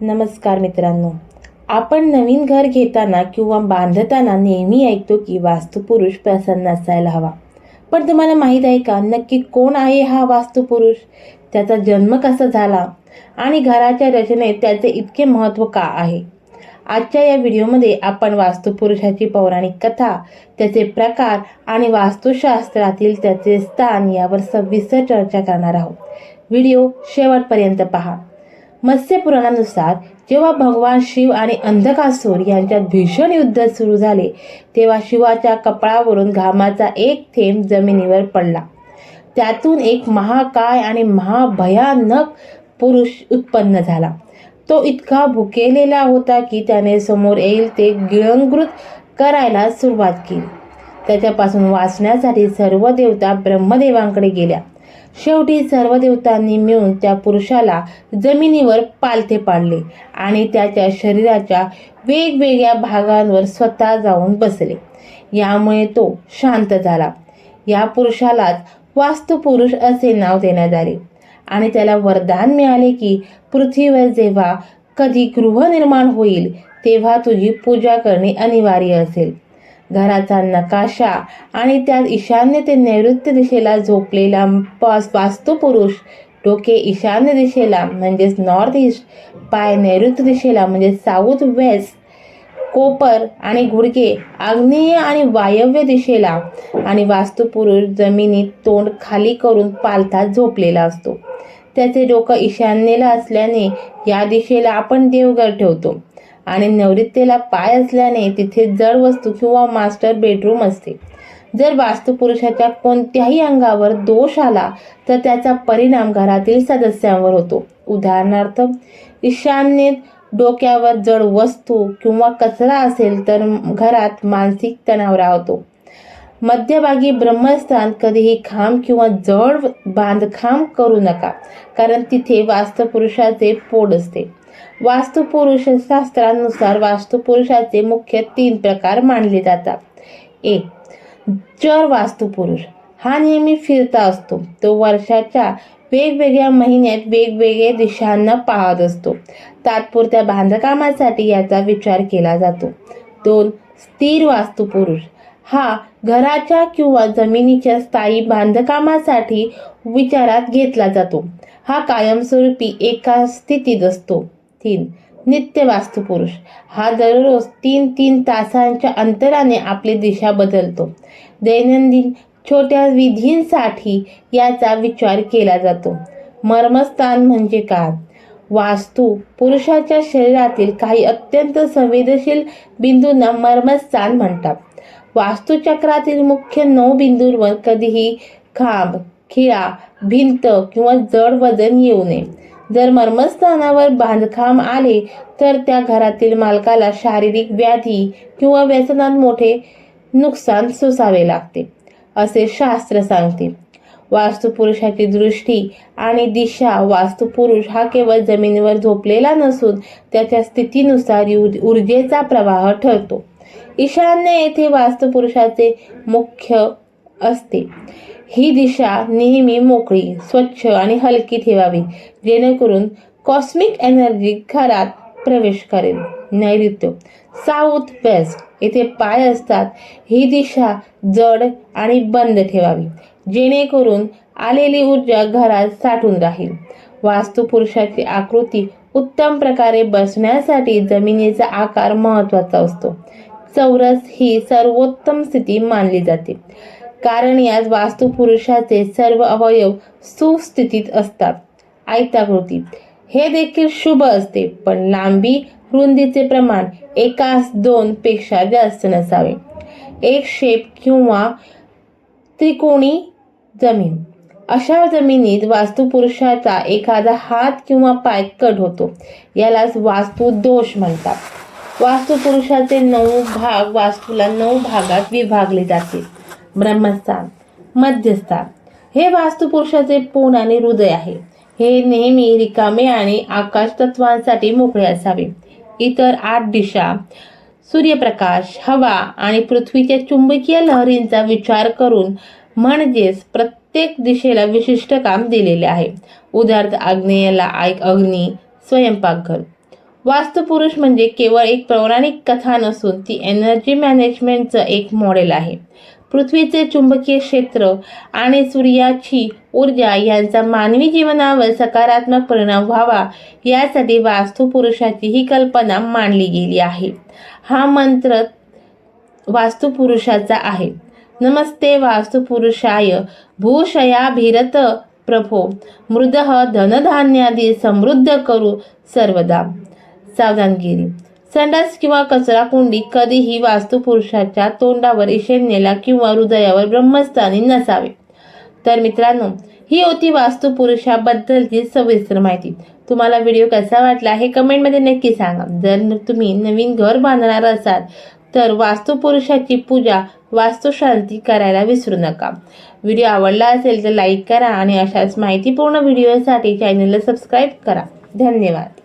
नमस्कार मित्रांनो. आपण नवीन घर घेताना किंवा बांधताना नेहमी ऐकतो की वास्तुपुरुष प्रसन्न असायला हवा. पण तुम्हाला माहीत आहे का? नक्की कोण आहे हा वास्तुपुरुष? त्याचा जन्म कसा झाला? आणि घराच्या रचनेत त्याचे इतके महत्त्व का आहे? आजच्या या व्हिडिओमध्ये आपण वास्तुपुरुषाची पौराणिक कथा त्याचे प्रकार आणि वास्तुशास्त्रातील त्याचे स्थान यावर सविस्तर चर्चा करणार आहोत. व्हिडिओ शेवटपर्यंत पहा. मत्स्यपुराणानुसार जेव्हा भगवान शिव आणि अंधकासूर यांच्यात भीषण युद्ध सुरू झाले तेव्हा शिवाच्या कपाळावरून घामाचा एक थेंब जमिनीवर पडला. त्यातून एक महाकाय आणि महाभयानक पुरुष उत्पन्न झाला. तो इतका भुकेलेला होता की त्याने समोर येईल ते गिळंकृत करायला सुरुवात केली. त्याच्यापासून वाचण्यासाठी सर्व देवता ब्रह्मदेवांकडे गेल्या. शेवटी सर्व देवतांनी मिळून त्या पुरुषाला जमिनीवर पालथे पाडले आणि त्याच्या शरीराच्या वेगवेगळ्या भागांवर स्वतः जाऊन बसले. यामुळे तो शांत झाला. या पुरुषालाच वास्तुपुरुष असे नाव देण्यात आले. आणि त्याला वरदान मिळाले की पृथ्वीवर जेव्हा कधी गृहनिर्माण होईल तेव्हा तुझी पूजा करणे अनिवार्य असेल. घराचा नकाशा आणि त्यात ईशान्य ते नैऋत्य दिशेला झोपलेला पास वास्तुपुरुष डोके ईशान्य दिशेला म्हणजेच नॉर्थ ईस्ट पाय नैऋत्य दिशेला म्हणजे साऊथ वेस्ट कोपर आणि गुडघे आग्नेय आणि वायव्य दिशेला. आणि वास्तुपुरुष जमिनीत तोंड खाली करून पालथात झोपलेला असतो. त्याचे डोकं ईशान्येला असल्याने या दिशेला आपण देवघर ठेवतो. आणि नैऋत्येला पाय असल्याने तिथे जड वस्तू किंवा मास्टर बेडरूम असते. जर वास्तुपुरुषाच्या कोणत्याही अंगावर दोष आला तर त्याचा परिणाम घरातील सदस्यांवर होतो. उदाहरणार्थ ईशान्येत डोक्यावर जड वस्तू किंवा कचरा असेल तर घरात मानसिक तणाव राहतो. मध्यभागी ब्रह्मस्थान कधीही खांब किंवा जड बांधकाम करू नका कारण तिथे वास्तुपुरुषाचे पोड असते. वास्तुपुरुष शास्त्रानुसार वास्तुपुरुषाचे मुख्य तीन प्रकार मानले जातात. एक चर वास्तुपुरुष हा नेहमी फिरता असतो तो वर्षाच्या वेगवेगळ्या महिन्यात वेगवेगळ्या दिशांना पाहत असतो. तात्पुरत्या बांधकामासाठी याचा विचार केला जातो. दोन स्थिर वास्तुपुरुष हा घराच्या किंवा जमिनीच्या स्थायी बांधकामासाठी विचारात घेतला जातो. हा कायमस्वरूपी एका स्थितीत असतो. तीन. नित्य वास्तुपुरुष हा दररोज तीन तीन तासांच्या अंतराने आपली दिशा बदलतो. दैनंदिन छोट्या विधींसाठी याचा विचार केला जातो. मर्मस्थान म्हणजे काय? वास्तू पुरुषाच्या शरीरातील काही अत्यंत संवेदनशील बिंदूंना मर्मस्थान म्हणतात. वास्तुचक्रातील मुख्य नऊ बिंदूंवर कधीही खांब खिळा भिंत किंवा जड वजन येऊ नये. जर मर्मस्थानावर बांधकाम आले तर त्या घरातील मालकाला शारीरिक व्याधी किंवा व्यसनात मोठे नुकसान सोसावे लागते असे शास्त्र सांगते. वास्तुपुरुषाची दृष्टी आणि दिशा वास्तुपुरुष हा केवळ जमिनीवर झोपलेला नसून त्याच्या स्थितीनुसार ऊर्जेचा प्रवाह ठरतो. ईशान्य येथे वास्तुपुरुषाचे मुख्य असते. ही दिशा नेहमी मोकळी स्वच्छ आणि हलकी ठेवावी जेणेकरून कॉस्मिक एनर्जी घरात प्रवेश करेल. नैऋत्य. साऊथ वेस्ट येथे पाय असतात. ही दिशा जड आणि बंद ठेवावी जेणेकरून आलेली ऊर्जा घरात साठून राहील. वास्तुपुरुषाची आकृती उत्तम प्रकारे बसण्यासाठी जमिनीचा आकार महत्त्वाचा असतो. चौरस ही सर्वोत्तम स्थिती मानली जाते. कारण यात वास्तुपुरुषाचे सर्व अवयव सुस्थितीत असतात. आयताकृती. हे देखील शुभ असते पण लांबी रुंदीचे प्रमाण एकास दोन पेक्षा जास्त नसावे. एक शेप किंवा त्रिकोणी जमीन. अशा जमिनीत वास्तुपुरुषाचा एखादा हात किंवा पाय कट होतो. यालाच वास्तु दोष म्हणतात. वास्तुपुरुषाचे नऊ भाग वास्तूला नऊ भागात विभागले जाते. ब्रह्मस्थान मध्यस्थान. हे वास्तुपुरुषाचे पोण आणि हृदय आहे. हे नेहमी रिकामे आणि आकाश तत्वांसाठी मोकळे असावे. इतर आठ दिशा सूर्यप्रकाश हवा आणि पृथ्वीच्या चुंबकीय लहरींचा विचार करून म्हणजेच प्रत्येक दिशेला विशिष्ट काम दिलेले आहे. उदाहरणार्थ आग्नेयाला आय अग्नी स्वयंपाकघर. वास्तुपुरुष म्हणजे केवळ एक पौराणिक कथा नसून ती एनर्जी मॅनेजमेंटचं एक मॉडेल आहे. पृथ्वीचे चुंबकीय क्षेत्र आणि सूर्याची ऊर्जा यांचा मानवी जीवनावर सकारात्मक परिणाम व्हावा यासाठी वास्तुपुरुषाची ही कल्पना मांडली गेली आहे. हा मंत्र वास्तुपुरुषाचा आहे. नमस्ते वास्तुपुरुषाय भूषयाभिरत प्रभो मृदह धनधान्यादी समृद्ध करू सर्वदा. सावधानगिरी. संडास किंवा कचरा कुंडी कधीही वास्तुपुरुषाच्या तोंडावर ईशान्येला किंवा हृदयावर ब्रह्मस्थानी नसावे. तर मित्रांनो ही होती वास्तुपुरुषाबद्दलची सविस्तर माहिती. तुम्हाला व्हिडिओ कसा वाटला हे कमेंटमध्ये नक्की सांगा. जर तुम्ही नवीन घर बांधणार असाल तर वास्तुपुरुषाची पूजा वास्तुशांती करायला विसरू नका. व्हिडिओ आवडला असेल तर लाईक करा आणि अशाच माहितीपूर्ण व्हिडिओसाठी चॅनलला सबस्क्राईब करा. धन्यवाद.